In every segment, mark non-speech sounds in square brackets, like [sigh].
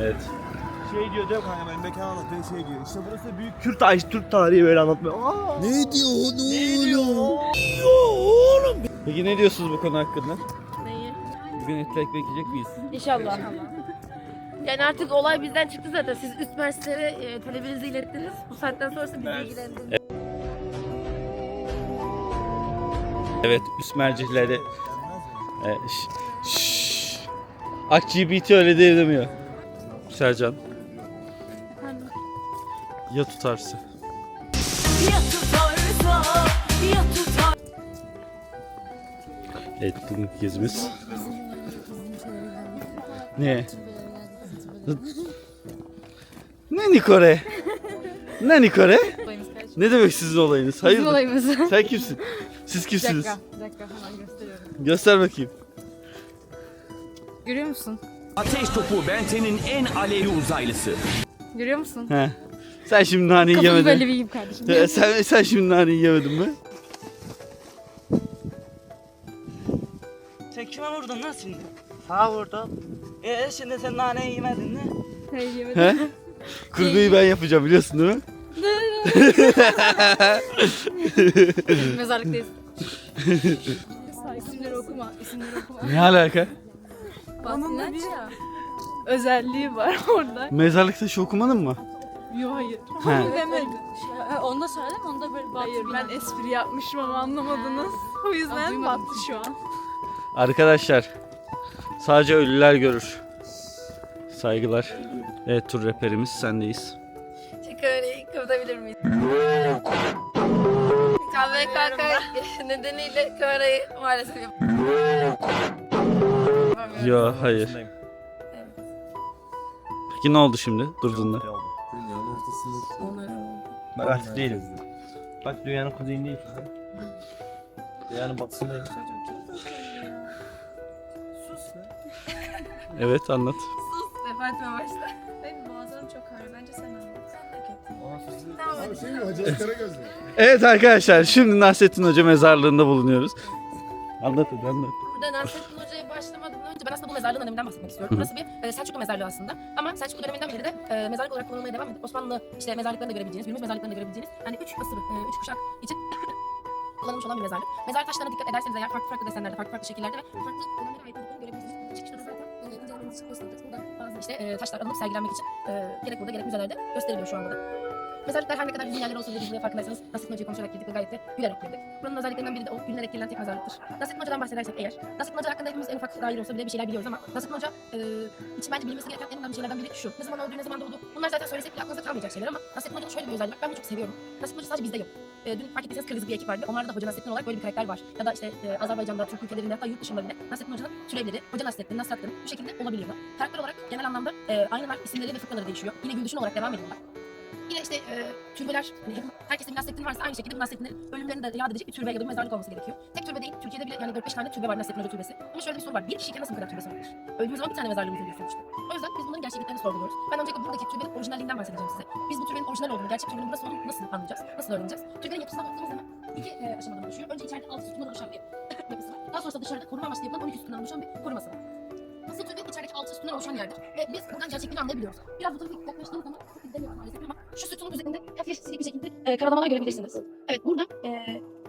Evet. Şey diyor değil mi kanka ben mekan anlatıyor şey diyor. İşte burası büyük Kürt Ay Türk tarihi böyle anlatmıyor. Aa, Ne diyor o ne diyor? oluyor? Peki ne diyorsunuz bu konu hakkında? Neyi? Bugün etli ekmek yiyecek miyiz? İnşallah. Yani artık olay bizden çıktı zaten. Siz üst mersilere e, talebinizi ilettiniz. Bu saatten sonrası bizi ilgilendirdi. Evet, üst mercihleri. E, şş, şş. AkGBT öyle değil demiyor. Sercan. Ya tutarsa? Ya tutarsa, ya tutar. Evet, bugünkü gezimiz. Ne? Ne Nikore? Ne Nikore? Ne demek sizin olayınız? Hayır. olayımız. Sen kimsin? Siz kimsiniz? Bir dakika hemen gösteriyorum. Göster bakayım. Görüyor musun? Ateş topu Benten'in en alevli uzaylısı. Görüyor musun? He. Sen şimdi naneyi Kafamı yemedin. böyle bir yiyeyim kardeşim. Ya sen, sen şimdi naneyi yemedin mi? Sen kime vurdun lan şimdi? Sağa vurdum. Ee şimdi sen naneyi yemedin mi? Hayır yemedim. He? [laughs] Kurguyu ben yapacağım biliyorsun değil mi? [laughs] Mezarlıktayız. [laughs] isimleri okuma, isimleri okuma. Ne alaka? Bahsinler ya. Özelliği var [laughs] orada. Mezarlık taşı okumadın mı? Yok hayır. He. Demedim. Onu da söyledim, onu da böyle Hayır ben espri yapmışım ama anlamadınız. O yüzden battı şu an. Arkadaşlar sadece ölüler görür. Saygılar. Evet tur rehberimiz sendeyiz. Kamerayı kapatabilir miyiz? KVKK nedeniyle kamerayı maalesef yapamıyorum. Yo hayır. Peki ne oldu şimdi durduğunda? Dünyanın ortasında. Ben aktif değilim. Bak dünyanın kuzeyindeyiz. Dünyanın batısındayım. Evet anlat. Vefat etme başla. Benim boğazlarım çok ağrıyor. Bence sen anlat. Abi şey mi? Evet arkadaşlar şimdi Nasrettin Hoca mezarlığında bulunuyoruz. Anlat hadi anlat. Burada Nasrettin mezarlığın öneminden bahsetmek istiyorum. Burası bir e, Selçuklu mezarlığı aslında. Ama Selçuklu döneminden beri de e, mezarlık olarak kullanılmaya devam edip Osmanlı işte mezarlıklarında görebileceğiniz, günümüz mezarlıklarında görebileceğiniz yani üç asır, e, üç kuşak için [coughs] kullanılmış olan bir mezarlık. Mezar taşlarına dikkat ederseniz eğer farklı farklı desenlerde, farklı farklı şekillerde ve farklı dönemlere ait olduklarını görebilirsiniz. Çıkışta da zaten e, incelemenizi göstereceğiz. Burada bazı işte e, taşlar alınıp sergilenmek için e, gerek burada gerek müzelerde gösteriliyor şu anda da. Mezarlıklar her ne kadar güzel yerler biz buraya farkındaysanız Nasrettin Hoca'yı konuşarak girdik ve gayet de gülerek girdik. Buranın özelliklerinden biri de o gülünerek girilen tek mezarlıktır. Nasrettin Hoca'dan bahsedersek eğer, Nasrettin Hoca hakkında hepimiz en ufak dair olsa bile bir şeyler biliyoruz ama Nasrettin Hoca e, için bence bilinmesi gereken en önemli şeylerden biri şu. Ne zaman öldü, ne zaman doğdu. Bunlar zaten söylesek bile aklınıza kalmayacak şeyler ama Nasrettin Hoca'nın şöyle bir özelliği var. Ben bunu çok seviyorum. Nasrettin Hoca sadece bizde yok. E, dün fark ettiyseniz Kırgız bir ekip vardı. Onlarda da Hoca Nasrettin olarak böyle bir karakter var. Ya da işte e, Azerbaycan'da, Türk ülkelerinde hatta yurt dışında bile Nasrettin Hoca'nın türevleri, Hoca Nasrettin, Nasrettin bu şekilde olabiliyor. Karakter olarak genel anlamda e, aynılar, isimleri ve fıkraları değişiyor. Yine Güldüşün olarak devam ediyorlar. Yine işte e, türbeler, hani herkesin Nasrettin varsa aynı şekilde bu Nasrettin'in ölümlerini de yad edecek bir türbe ya da bir mezarlık olması gerekiyor. Tek türbe değil, Türkiye'de bile yani 4-5 tane türbe var Nasrettin Hoca türbesi. Ama şöyle bir soru var, bir kişiyken nasıl bu kadar türbesi olabilir? Öldüğümüz zaman bir tane mezarlığımız oluyor sonuçta. O yüzden biz bunların gerçekliklerini sorguluyoruz. Ben öncelikle buradaki türbenin orijinalliğinden bahsedeceğim size. Biz bu türbenin orijinal olduğunu, gerçek türbenin burası olduğunu nasıl anlayacağız, nasıl öğreneceğiz? Türbenin yapısına baktığımız zaman iki e, aşamadan oluşuyor. Önce içeride altı sütundan oluşan bir [laughs] yapısı var. Daha sonrasında dışarıda koruma amaçlı yapılan 12 sütundan oluşan bir koruması var. Asıl türbe içerideki altı sütundan oluşan yerdir. Ve biz buradan gerçekliğini anlayabiliyoruz. Biraz bu tarafa yaklaştığımız zaman çok izlemiyoruz maalesef ama şu sütunun üzerinde hafif bir şekilde e, karalamalar görebilirsiniz. Evet burada e,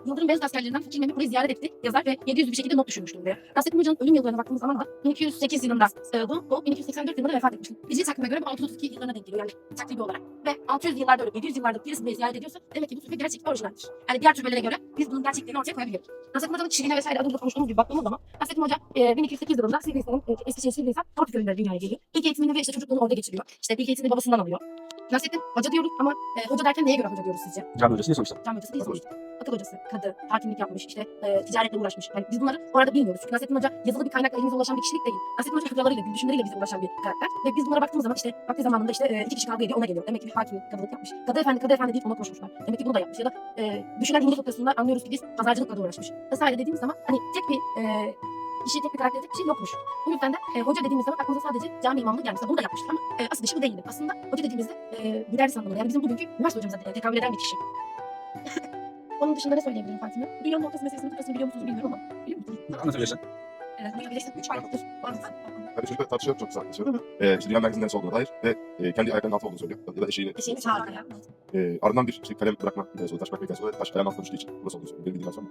Yıldırım Beyazıt askerlerinden Fikir Mehmet burayı ziyaret etti yazar ve 700 bir şekilde not düşürmüştü buraya. Nasrettin Hoca'nın ölüm yıllarına baktığımız zaman da 1208 yılında e, doğup doğup 1284 yılında vefat etmişti. Hicri takvime göre bu 632 yıllarına denk geliyor yani takribi olarak. Ve 600 yıllarda ölüp 700 yıllarda birisi burayı ziyaret ediyorsa demek ki bu türbe gerçekten orijinaldir. Yani diğer türbelere göre biz bunun gerçekliğini ortaya koyabiliyoruz. Nasrettin Hoca'nın kişiliğine vesaire adında konuştuğumuz gibi baktığımız zaman Nasrettin Hoca e, 1208 yılında Sivrihisar'ın e, Eskişehir Sivrihisar Tortu köyünde dünyaya geliyor. İlk eğitimini ve işte çocukluğunu orada geçiriyor. İşte ilk eğitimini babasından alıyor. Nasrettin hoca diyoruz ama e, hoca derken neye göre hoca diyoruz sizce? Cami hocası ne sonuçta? Cami hocası değil sonuçta. Akıl hocası, kadı, hakimlik yapmış, işte e, ticaretle uğraşmış. Yani biz bunları bu arada bilmiyoruz. Çünkü Nasrettin Hoca yazılı bir kaynakla elimize ulaşan bir kişilik değil. Nasrettin Hoca fıkralarıyla, düşünceleriyle bize ulaşan bir karakter. Ve biz bunlara baktığımız zaman işte vakti zamanında işte e, iki kişi kavga ediyor ona geliyor. Demek ki bir hakim kadılık yapmış. Kadı efendi, kadı efendi deyip ona koşmuşlar. Demek ki bunu da yapmış. Ya da e, düşünen Hindu fıkrasında anlıyoruz ki biz pazarcılıkla da uğraşmış. Vesaire dediğimiz zaman hani tek bir e, şey, tek bir karakter, bir şey yokmuş. Bu yüzden de e, hoca dediğimiz zaman aklımıza sadece cami imamlığı gelmiş. Bunu da yapmıştır ama e, asıl dışı bu değildi. Aslında hoca dediğimizde e, müderris anlamında yani bizim bugünkü üniversite hocamıza e, tekabül eden bir kişi. [laughs] Onun dışında ne söyleyebilirim Fatime? Dünyanın ortası meselesinin fıkrasını biliyor musunuz bilmiyorum ama biliyor musunuz? Anlatabilirsin. e, birleştirip üç farklıdır. Bazısı. Hani çocuklar tartışıyor çok güzel geçiyor. Ee, işte dünyanın olduğuna dair ve e, kendi ayaklarının altı olduğunu söylüyor. Ya da eşeğini. Eşeğini çağırdı ya. E, ardından bir işte kalem bırakma hikayesi oluyor. Taş bırakma hikayesi oluyor. Taş kalem altına düştüğü için burası olduğunu söylüyor. Benim bildiğim sonra.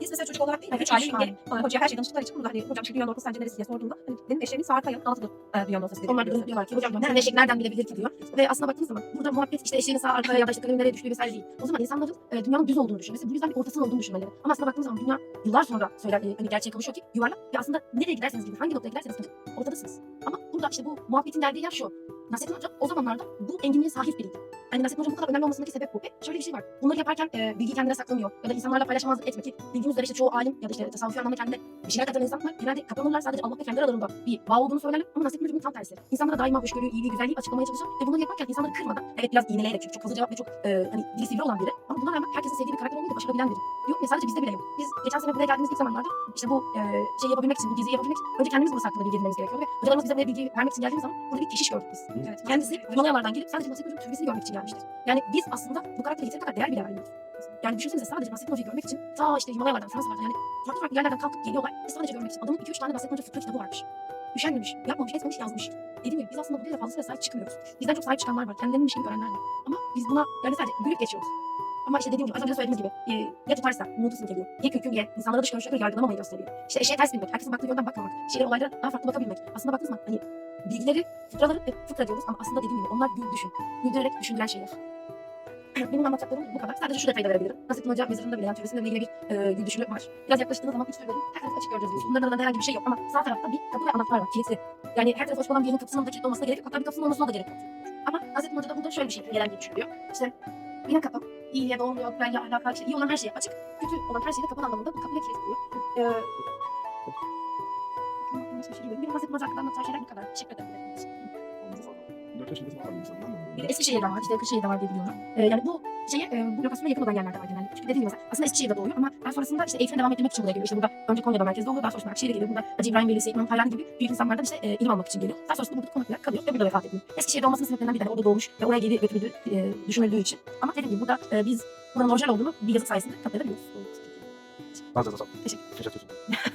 Biz mesela çocuk olarak değil, yani üç aile ilgili e, hocaya her şeyi danıştıkları için burada hani hocam işte dünyanın ortası sence neresi diye sorduğunda hani benim eşeğimin Sağır Kaya'nın altıdır e, dünyanın ortası dedi. Onlar da diyorlar ki hocam nereden eşek nereden bilebilir ki diyor. Ve aslında baktığınız zaman burada muhabbet işte eşeğin sağ arkaya ya da işte kalemin nereye düştüğü vesaire değil. O zaman insanların e, dünyanın düz olduğunu düşünmesi, bu yüzden bir ortasının olduğunu düşünmeleri. Ama aslında baktığımız zaman dünya yıllar sonra söyler, e, hani gerçeğe kavuşuyor ki yuvarlak ve aslında nereye giderseniz gidin, hangi noktaya giderseniz gidin ortadasınız. Ama burada işte bu muhabbetin geldiği yer şu. Nasrettin Hoca o zamanlarda bu enginliğe sahip biriydi. Hani Nasrettin Hoca'nın bu kadar önemli olmasındaki sebep bu. Ve şöyle bir şey var. Bunları yaparken e, bilgiyi kendine saklamıyor. Ya da insanlarla paylaşamazlık etme ki bildiğiniz üzere işte çoğu alim ya da işte tasavvufi anlamda kendine bir şeyler katan insanlar genelde kapanırlar sadece Allah ve kendi aralarında bir bağ olduğunu söylerler ama Nasrettin Hoca'nın tam tersi. İnsanlara daima hoşgörüyü, iyiliği, güzelliği açıklamaya çalışıyor ve bunları yaparken insanları kırmadan evet biraz iğneleyerek çünkü çok hızlı cevap ve çok e, hani dili sivri olan biri ama buna rağmen herkesin sevdiği bir karakter olmayı da başarabilen biri. Yok ve sadece bizde bile yok. Biz geçen sene buraya geldiğimiz ilk zamanlarda işte bu e, şeyi yapabilmek için, bu diziyi yapabilmek için önce kendimiz burası hakkında bilgi edinmemiz gerekiyor ve hocalarımız bize bilgi vermek için geldiğimiz zaman burada bir keşiş gördük biz. Evet. Kendisi Himalayalardan gelip sadece Nasrettin Hoca'nın türbesini görmek için gelmiştir. Yani biz aslında bu karaktere yeteri kadar değer bile vermiyoruz. Yani düşünsenize sadece Nasrettin Hoca'yı görmek için ta işte Himalayalardan, Fransa'lardan yani farklı farklı yerlerden kalkıp geliyorlar ve sadece görmek için. Adamın 2-3 tane Nasrettin Hoca fıkra kitabı varmış. Üşenmemiş, yapmamış, etmemiş, yazmış. Dediğim gibi biz aslında bu dilde fazlasıyla sahip çıkmıyoruz. Bizden çok sahip çıkanlar var, kendilerinin bir şeyini görenler var. Ama biz buna yani sadece gülüp geçiyoruz. Ama işte dediğim gibi az önce söylediğimiz gibi e, ya tutarsa umudu geliyor. Ya kökü ye insanlara dış görüşe göre yargılamamayı gösteriyor. İşte eşeğe ters binmek, herkesin baktığı yönden bakmamak, şeylere olaylara daha farklı bakabilmek. Aslında baktığınız zaman hani bilgileri, fıkraları e, fıkra diyoruz ama aslında dediğim gibi onlar gül düşün. Güldürerek düşündüren şeyler. [clears throat] Benim anlatacaklarım bu kadar. Sadece şu detayı da verebilirim. Nasrettin Hoca mezarında bile yani türbesinde bile ilgili bir e, gül düşümü var. Biraz yaklaştığınız zaman üç türbenin her tarafı açık göreceğiz. Bunların arasında herhangi bir şey yok ama sağ tarafta bir kapı ve anahtar var. Kilitli. Yani her tarafı açık olan kapısının da kilitli olmasına gerek yok. Hatta bir kapısının olmasına da gerek yok. Ama Nasrettin Hoca da burada şöyle bir şey gelen diye düşünülüyor. İşte benim kapım iyiliğe doğmuyor, güvenliğe alakalı işte iyi olan her şeye açık. Kötü olan her şeyde kapalı anlamında bu kapıya kilitliyor. Ee, benim Nasrettin Hoca hakkında anlatacağı şeyler bu kadar. Teşekkür ederim. Dört yaşında falan var insanlar mı? Bir de Eskişehir'de var, işte Kırşehir'de var diye biliyorum. Ee, yani bu şeye, e, bu lokasyona yakın olan yerlerde var genelde. Çünkü dediğim gibi mesela aslında Eskişehir'de doğuyor ama daha sonrasında işte eğitime devam ettirmek için buraya geliyor. İşte burada önce Konya'da merkezde oluyor, daha sonrasında Akşehir'e geliyor. Burada Hacı İbrahim Velisi, İmam Taylan gibi büyük insanlardan işte e, ilim almak için geliyor. Daha sonrasında burada konaklayarak kalıyor ve burada vefat ediyor. Eskişehir'de olmasının sebeplerinden biri de orada doğmuş ve oraya geri götürüldüğü e, düşünüldüğü için. Ama dediğim gibi burada e, biz buranın orijinal olduğunu bir yazı sayesinde kanıtlayabiliyoruz. Nazlı Nazlı. Teşekkür Teşekkür ederim.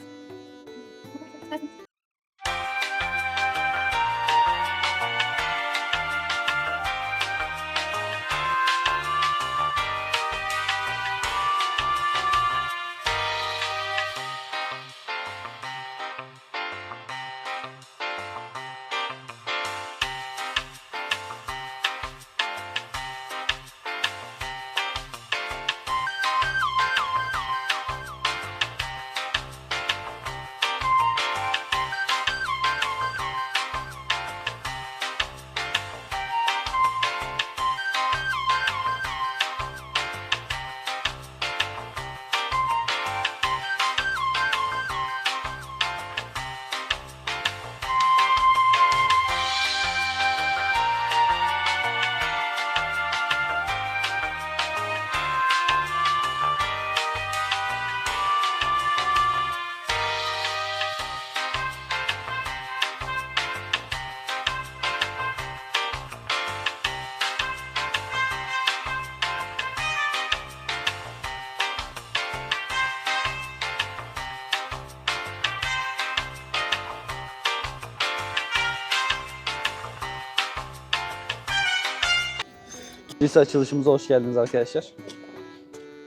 Lise açılışımıza hoş geldiniz arkadaşlar.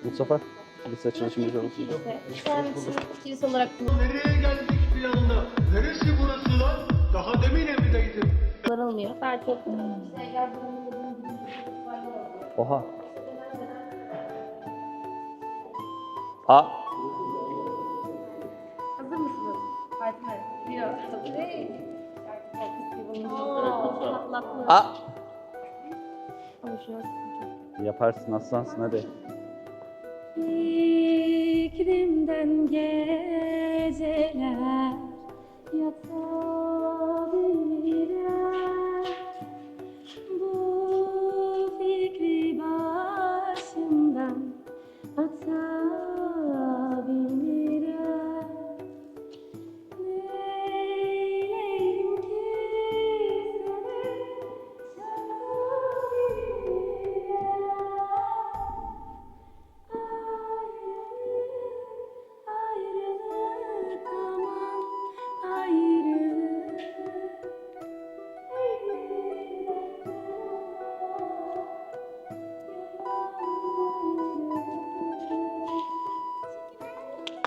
Mustafa, lise açılışımıza hoş geldiniz. Kilise olarak Nereye geldik bir anda? Neresi burası lan? Daha demin evdeydim. kullanılmıyor. Daha çok Oha. A. Hazır mısınız? Partner. Yok. Tabii. A. Konuşuyoruz. Yaparsın aslansın hadi. Fikrimden geceler yatabilirim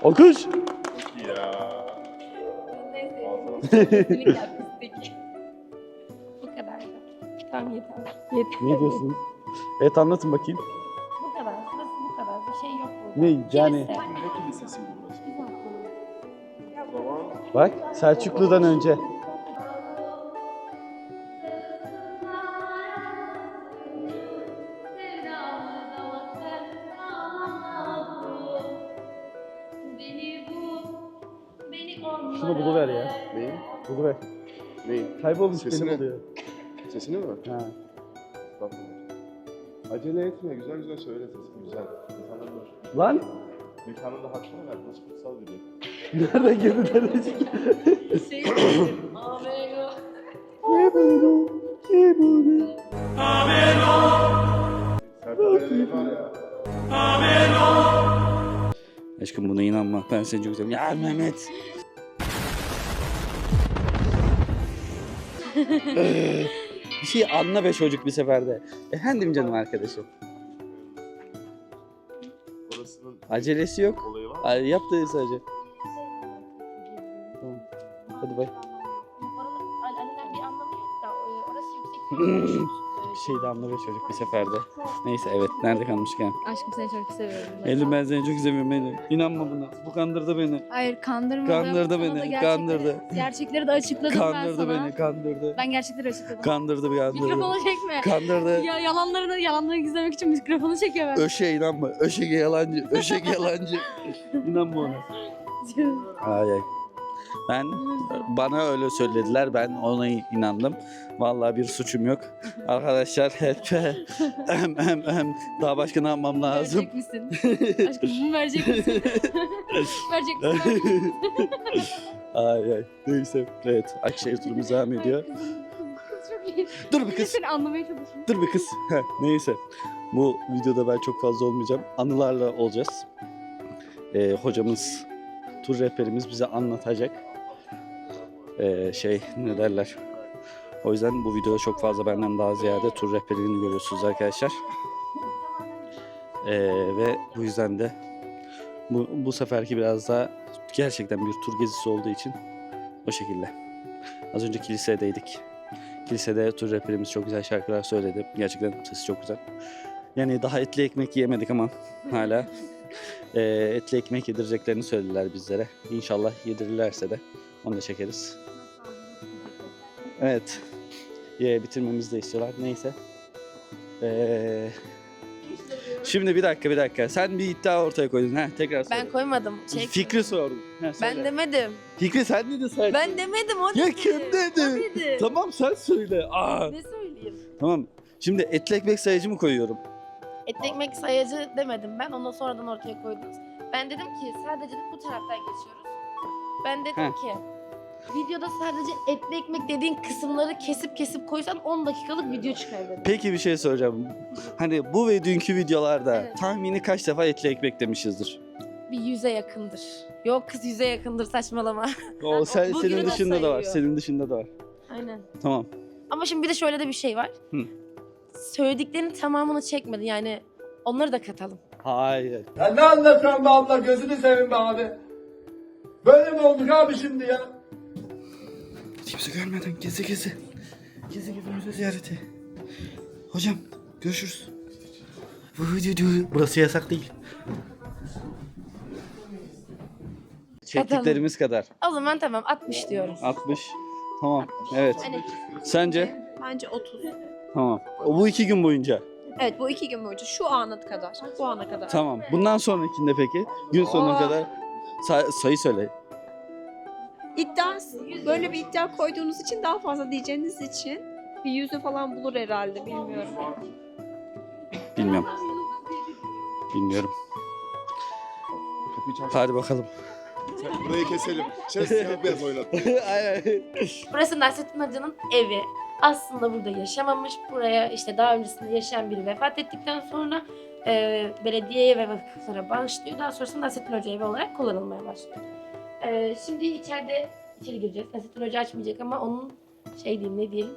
Alkış. Ya. Bu kadar. Tamam yeter. Yeter. Ne diyorsunuz? Evet anlatın bakayım. Bu kadar. Burası bu kadar. Bir şey yok burada. Ne yani? Kilise. Ne kilisesi bu burası? Bak Selçuklu'dan önce. Ya. Neyi? Buluver. Neyi? Kaybolmuş Sesini. benim oluyor. Sesini mi? Ha. Bak. Acele etme, güzel güzel söyle sesini güzel. İnsanlar dur. Lan Mekanın da hakkını ver, nasıl kutsal bir yer. [laughs] nereden girdi nereden çıktı? Şey, Amen. Sertifikaları var ya. Aşkım buna inanma. Ben seni çok seviyorum. Ya Mehmet. Bir şey anla be çocuk bir seferde. Efendim canım arkadaşım. Orasının Acelesi yok. olayı var mı? Ay, Yap dedi sadece. Tamam. Hadi bay. Oranın Ali'den bir anlamı yok da e, orası yüksek [clears throat] bir şey de anla be çocuk bir seferde. Neyse evet nerede kalmışken. Aşkım seni çok seviyorum. Eylül ben seni çok seviyorum Eylül. İnanma buna. Bu kandırdı beni. Hayır kandırmadım. Kandırdı Sana beni, gerçekleri- kandırdı. Gerçekleri de açıkladım ben Kandırdı sana. beni kandırdı. Ben gerçekleri açıkladım. Kandırdı kandırdı. Mikrofonu çekme. Kandırdı. Ya yalanlarını yalanları gizlemek için mikrofonu çekiyor ben. Öşe inanma. Öşek yalancı. Öşek yalancı. İnanma ona. [laughs] Ay ay. Ben bana öyle söylediler. Ben ona inandım. Vallahi bir suçum yok. Arkadaşlar [laughs] hep hem hem hem daha başka ne yapmam lazım? Verecek misin? [laughs] Aşkım bunu verecek misin? [laughs] verecek misin? ay ay. Neyse. Evet. Akşehir turumuz devam ediyor. Dur bir kız. Seni anlamaya çalışıyorum. Dur bir kız. Heh, neyse. Bu videoda ben çok fazla olmayacağım. Anılarla olacağız. Ee, hocamız, tur rehberimiz bize anlatacak. Ee, şey ne derler. O yüzden bu videoda çok fazla benden daha ziyade tur rehberliğini görüyorsunuz arkadaşlar. Ee, ve bu yüzden de bu, bu seferki biraz daha gerçekten bir tur gezisi olduğu için o şekilde. Az önce kilisedeydik. Kilisede tur rehberimiz çok güzel şarkılar söyledi. Gerçekten sesi çok güzel. Yani daha etli ekmek yemedik ama hala [laughs] Ee, etli ekmek yedireceklerini söylediler bizlere. İnşallah yedirirlerse de onu da çekeriz. Evet. Ye, bitirmemizi de istiyorlar. Neyse. Ee, şimdi bir dakika bir dakika. Sen bir iddia ortaya koydun. ha tekrar söyle. Ben koymadım. Şey, Fikri sordum. Ha, ben demedim. Fikri sen dedin sen. Ben demedim o Ya dedi. kim dedi? O dedi. Tamam sen söyle. Aa. Ne söyleyeyim? Tamam. Şimdi etli ekmek sayıcı mı koyuyorum? Etli ekmek sayacı demedim ben. Ondan sonradan ortaya koydunuz. Ben dedim ki sadece bu taraftan geçiyoruz. Ben dedim Heh. ki videoda sadece etli ekmek dediğin kısımları kesip kesip koysan 10 dakikalık video çıkar dedim. Peki bir şey soracağım. Hani bu ve dünkü videolarda Evet. tahmini kaç defa etli ekmek demişizdir? Bir yüze yakındır. Yok kız yüze yakındır saçmalama. [laughs] O sen, Bugünü senin de dışında da var. sayıyor. Senin dışında da var. Aynen. Tamam. Ama şimdi bir de şöyle de bir şey var. Hı. Söylediklerinin tamamını çekmedi yani onları da katalım. Hayır. Ya ne anlatıyorsun be abla gözünü seveyim be abi. Böyle mi olduk abi şimdi ya? Kimse görmeden gezi gezi. Gezi gezi müze ziyareti. Hocam görüşürüz. Burası yasak değil. Çektiklerimiz kadar. O zaman tamam 60 diyorum. 60. Tamam. Evet. Hani Sence? Bence 30. Tamam. O bu iki gün boyunca. Evet bu iki gün boyunca şu ana kadar. Bu ana kadar. Tamam. Bundan sonrakinde peki? Gün sonuna Aa. kadar say- sayı söyle. İddia, böyle bir iddia koyduğunuz için daha fazla diyeceğiniz için bir yüzü falan bulur herhalde bilmiyorum. Bilmiyorum. Bilmiyorum. Hadi bakalım. Burayı keselim. Siyah beyaz oynat. Aynen. burası Nasrettin Hoca'nın evi. Aslında burada yaşamamış. Buraya işte daha öncesinde yaşayan biri vefat ettikten sonra e, belediyeye ve vakıflara bağışlıyor. Daha sonrasında Nasrettin Hoca evi olarak kullanılmaya başlıyor. E, şimdi içeride içeri gireceğiz. Nasrettin Hoca açmayacak ama onun şey diyeyim ne diyelim.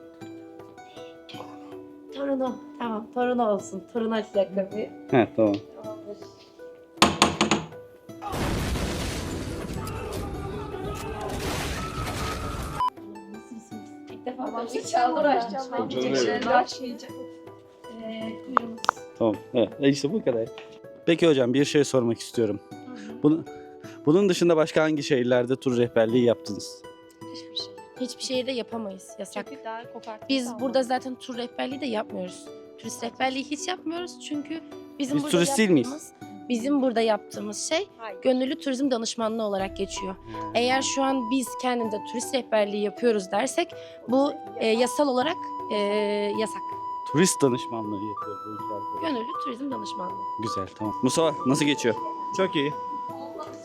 Torunu. Tamam torunu olsun. Torunu açacak kapıyı. He tamam. Tamamdır. Tamam. Evet. E işte bu kadar. Peki hocam bir şey sormak istiyorum. Bunu, bunun dışında başka hangi şehirlerde tur rehberliği yaptınız? Hiçbir şey. Hiçbir şehirde yapamayız. Yasak. Çünkü daha koparttık. Biz burada zaten tur rehberliği de yapmıyoruz. Turist rehberliği hiç yapmıyoruz çünkü bizim Biz burada turist değil miyiz? yaptığımız bizim burada yaptığımız şey Hayır. gönüllü turizm danışmanlığı olarak geçiyor. Eğer şu an biz kendimize turist rehberliği yapıyoruz dersek bu e, yasal olarak e, yasak. Turist danışmanlığı yapıyor bu ülke arkadaşlar. Gönüllü turizm danışmanlığı. Güzel tamam. Mustafa nasıl geçiyor? Çok iyi.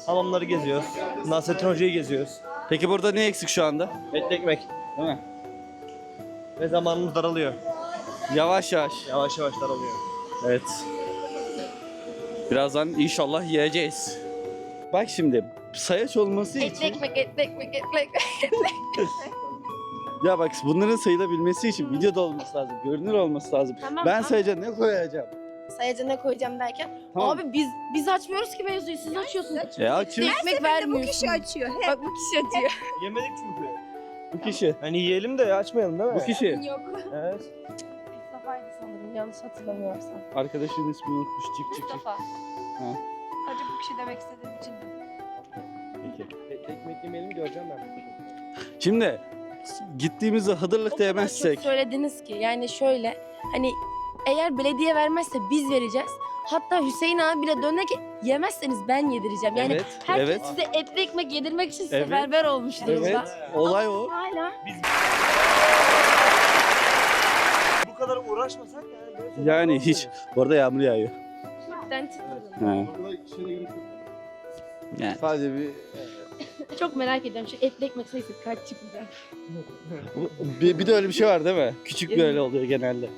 Hamamları geziyoruz. Nasrettin Hoca'yı geziyoruz. Peki burada ne eksik şu anda? Etli ekmek. Değil mi? Ve zamanımız daralıyor. Yavaş yavaş. Yavaş yavaş daralıyor. Evet. Birazdan inşallah yiyeceğiz. Bak şimdi sayaç olması Etli için ekmek, etli ekmek, etli ekmek. [laughs] ya bak bunların sayılabilmesi için videoda olması lazım, görünür olması lazım. Tamam, ben sayaca ne koyacağım? sayaca ne koyacağım derken Tamam. abi biz biz açmıyoruz ki mevzuyu siz açıyorsunuz. E açıyoruz. Ekmek Bu vermiyorsun. kişi açıyor. Hep. Bak bu kişi açıyor. Yemedik çünkü. Bu kişi. Hani yiyelim de açmayalım değil mi? Bu kişi. Yok. Evet. Yanlış hatırlamıyorsam. Arkadaşının ismini unutmuş. Çık çık çık. Mustafa. Ha. Sadece bu kişi demek istediğim için. Peki. Etli ekmek yemeyelim göreceğim ben. Şimdi gittiğimizde demezsek. çok söylediniz ki yani şöyle hani eğer belediye vermezse biz vereceğiz. Hatta Hüseyin abi bile döndü ki yemezseniz ben yedireceğim. Yani evet, herkes evet, size etli ekmek yedirmek için Evet. seferber olmuş durumda. evet. Olay o. Hala Bu kadar uğraşmasak yani Yani hiç. Bu arada yağmur yağıyor. ben titriyorum. Ha. Yani. Sadece bir Çok merak ediyorum şu etli ekmek sayısı kaç çıkacak? Bir, bir de öyle bir şey var değil mi? Küçük böyle oluyor genelde.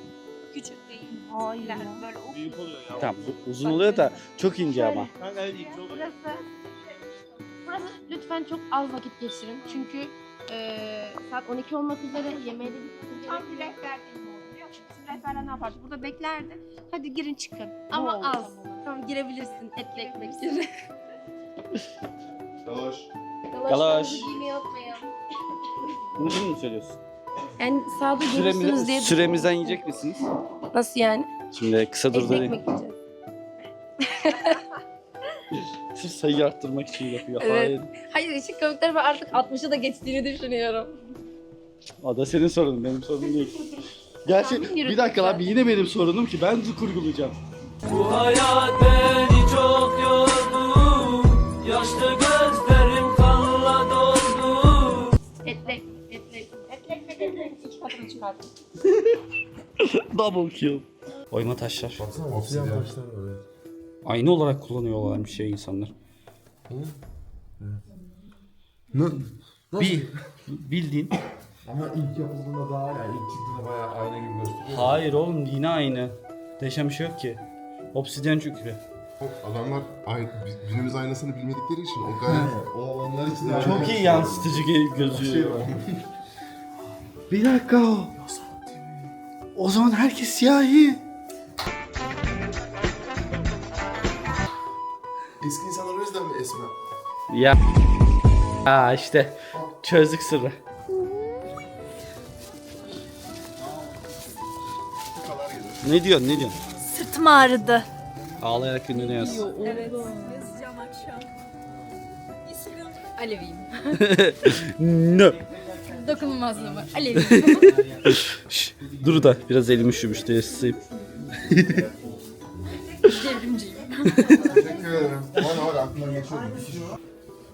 Küçük değil. Hayır. Böyle o büyük oluyor ya. Tamam bu uzun oluyor da çok ince ama. Kanka evet ince oluyor. Burası, burası lütfen çok az vakit geçirin. Çünkü eee saat 12 olmak üzere yemeğe de Tam bir rehber rehberler ne yapardı? Burada beklerdi. Hadi girin çıkın. Ama oldu az. Tamam girebilirsin etli ekmek gir. Yavaş. Galaş. giymeyi unutmayın. Bunu şimdi mi söylüyorsun? Yani sağda görürsünüz diye Süremiz, süremizden yiyecek misiniz? Nasıl yani? Şimdi kısa dur Etli ekmek yiyeceğiz. [laughs] Sırf sayı arttırmak için yapıyor. Evet. Hayır. Hayır işin komik tarafı artık 60'ı da geçtiğini düşünüyorum. O da senin sorunun benim sorunum değil. Gerçi Tahmin bir dakika lan zaten. yine benim sorunum ki ben de kurgulayacağım. Bu hayat beni çok yordu. Yaşlı gözlerim kanla doldu. Ekmek. Etli ekmek etli ekmek. İki katını çıkarttım. [laughs] Double kill. Oyma taşlar. Baksana obsidyen taşlar Aynı olarak kullanıyorlarmış şey insanlar. Ne? Bir, bildiğin. Ama ilk yapıldığında daha yani ilk çıktığında bayağı ayna gibi gösteriyor. Hayır oğlum yine aynı. Değişen bir şey yok ki. Obsidyen çünkü. Adamlar ay, biz- günümüz aynasını bilmedikleri için o gayet o onlar için de Çok iyi yansıtıcı ge- gözüyor. Bir dakika o. O zaman herkes siyahi. Eski insanlar o yüzden mi esmer? Ya. Aa işte çözdük sırrı. Ne diyorsun ne diyorsun? Sırtım ağrıdı. Ağlayarak gününü yaz. Aleviyim. [laughs] no. Dokunulmazlığı var. Aleviyim. [laughs] Şş, dur da biraz elim üşümüş de ısıyım. Devrimciyim. Teşekkür ederim. Bana var aklımdan geçiyor.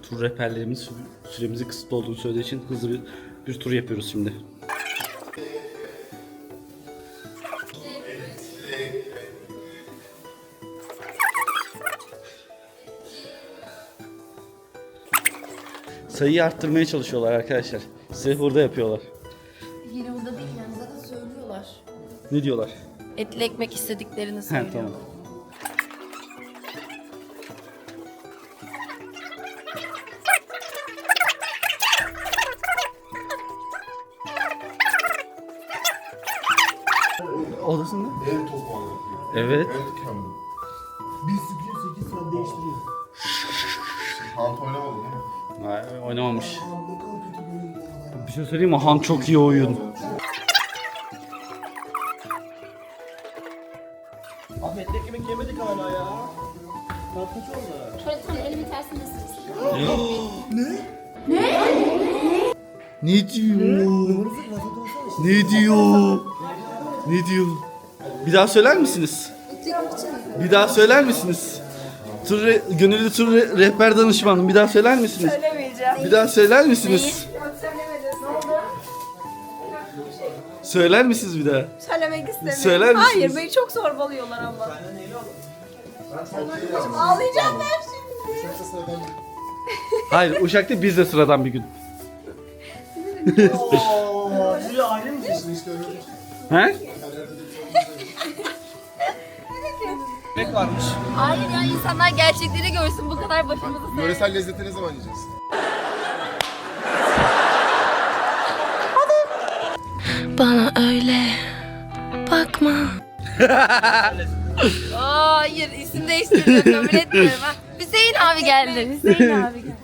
Tur rehberlerimiz sü- süremizi kısıtlı olduğunu söylediği için hızlı bir, bir tur yapıyoruz şimdi. Sayıyı arttırmaya çalışıyorlar arkadaşlar. Size burada yapıyorlar. Yeri burada değil yani zaten söylüyorlar. Ne diyorlar? Etli ekmek istediklerini He söylüyor. tamam. Odasında? Ev topu anlatıyor. Evet. Evet kendim. Biz sıkıyor 8 saat değiştiriyor. Hant oynamadı değil mi? Ha, oynamamış. Bir şey söyleyeyim mi? Han çok iyi oyun. Ahmet ne yemek yemedik hala ya. Saat kaç oldu? Tuvalet elimi tersine Ne? [gasps] Ne? Ne diyor? Ne diyor? Ne diyor? Bir daha söyler misiniz? Bir daha söyler misiniz? Tur re- gönüllü tur re- rehber danışmanım bir daha söyler misiniz? Söylemeyeceğim. Bir daha söyler misiniz? Söyler misiniz bir daha? Söylemek istemiyorum. Söyler misiniz? Hayır beni çok zorbalıyorlar ama. Ağlayacağım ben şimdi. Hayır Uşak'ta biz de sıradan bir gün. Ooo, siz aile misiniz? He? [laughs] Yemek varmış. Hayır ya insanlar gerçekleri görsün bu kadar başımızı Yöresel lezzeti ne zaman yiyeceğiz? Bana öyle bakma. Aa, [laughs] hayır isim değiştirdim kabul etmiyorum. ha. Hüseyin abi geldi. Hüseyin abi geldi.